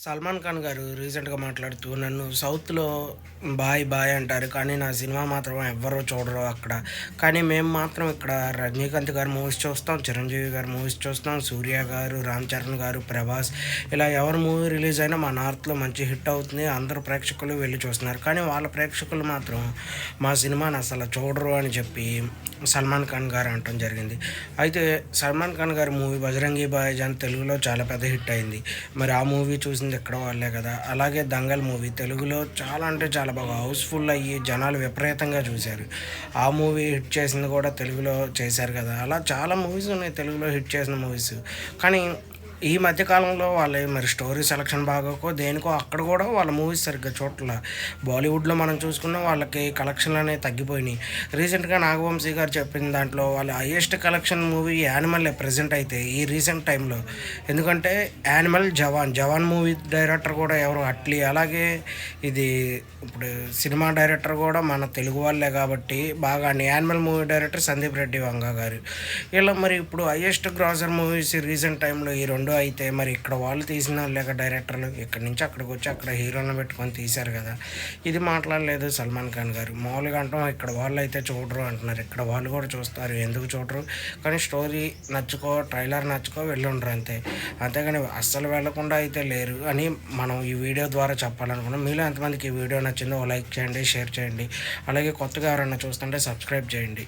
సల్మాన్ ఖాన్ గారు రీసెంట్గా మాట్లాడుతూ నన్ను సౌత్లో బాయ్ బాయ్ అంటారు కానీ నా సినిమా మాత్రం ఎవ్వరూ చూడరు అక్కడ. కానీ మేము మాత్రం ఇక్కడ రజనీకాంత్ గారు మూవీస్ చూస్తాం చిరంజీవి గారు మూవీస్ చూస్తాం సూర్య గారు రామ్ చరణ్ గారు ప్రభాస్. ఇలా ఎవరు మూవీ రిలీజ్ అయినా మా నార్త్లో మంచి హిట్ అవుతుంది అందరూ ప్రేక్షకులు వెళ్ళి చూస్తున్నారు. కానీ వాళ్ళ ప్రేక్షకులు మాత్రం మా సినిమాని అసలు చూడరు అని చెప్పి సల్మాన్ ఖాన్ గారు అనటం జరిగింది. అయితే సల్మాన్ ఖాన్ గారి మూవీ బజరంగి భాయ్జాన్ తెలుగులో చాలా పెద్ద హిట్ అయింది. మరి ఆ మూవీ చూసిన చూసింది ఎక్కడ వాళ్ళే కదా. అలాగే దంగల్ మూవీ తెలుగులో చాలా అంటే చాలా బాగా హౌస్ఫుల్ అయ్యి జనాలు విపరీతంగా చూశారు. ఆ మూవీ హిట్ చేసింది కూడా తెలుగులో చేశారు కదా. అలా చాలా మూవీస్ ఉన్నాయి తెలుగులో హిట్ చేసిన మూవీస్. కానీ ఈ మధ్యకాలంలో వాళ్ళ మరి స్టోరీ సెలక్షన్ బాగోకో దేనికో అక్కడ కూడా వాళ్ళ మూవీస్ సరిగ్గా చూడట్ల. బాలీవుడ్లో మనం చూసుకున్న వాళ్ళకి కలెక్షన్లు అనేవి తగ్గిపోయినాయి. రీసెంట్గా నాగవంశీ గారు చెప్పిన దాంట్లో వాళ్ళ highest collection movie Animal present అయితే ఈ రీసెంట్ టైంలో. ఎందుకంటే Animal Jawan Jawan movie director కూడా ఎవరు అట్లీ అలాగే ఇది ఇప్పుడు సినిమా డైరెక్టర్ కూడా మన తెలుగు వాళ్ళే కాబట్టి బాగా Animal movie director Sandeep Reddy Vanga గారు. ఇలా మరి ఇప్పుడు హైయెస్ట్ గ్రాసర్ మూవీస్ రీసెంట్ టైంలో ఈ రెండు అయితే మరి ఇక్కడ వాళ్ళు తీసిన లేక డైరెక్టర్లు ఇక్కడి నుంచి అక్కడికి వచ్చి అక్కడ హీరోలను పెట్టుకొని తీశారు కదా. ఇది మాట్లాడలేదు సల్మాన్ ఖాన్ గారు. మామూలుగా అంటాం ఇక్కడ వాళ్ళు అయితే చూడరు అంటున్నారు. ఇక్కడ వాళ్ళు కూడా చూస్తారు. ఎందుకు చూడరు? కానీ స్టోరీ నచ్చుకో ట్రైలర్ నచ్చుకో వెళ్ళుండ్రు అంతే. అంతేగాని అస్సలు వెళ్ళకుండా అయితే లేరు అని మనం ఈ వీడియో ద్వారా చెప్పాలనుకున్నాం. మీలో ఎంతమందికి ఈ వీడియో నచ్చిందో లైక్ చేయండి షేర్ చేయండి. అలాగే కొత్తగా ఎవరైనా చూస్తుంటే సబ్స్క్రైబ్ చేయండి.